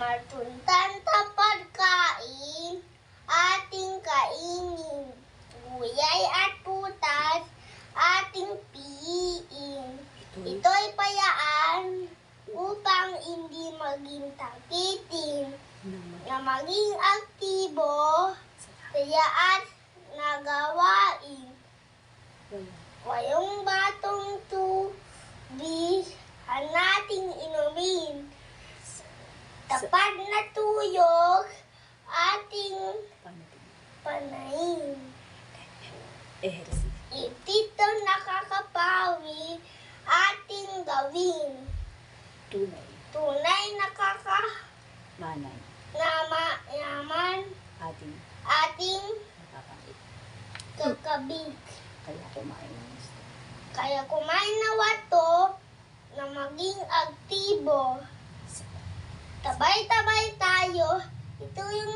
Matuntan tapad kain, ating kainin. Guyay at putas, ating piin. Ito'y payaan upang hindi maging takitin. Na maging aktibo. Kaya at nagawain. Tapat na tuyok ating panain. Ehersif. Itito nakakapawi ating gawin. Tunay. Tunay nakaka Manay. nama, yaman Ating ating nakakait. kakabig. Kaya kumain ng gusto. Kaya kumain na wato na maging aktibo. Tabay-tabay tayo. Ito yung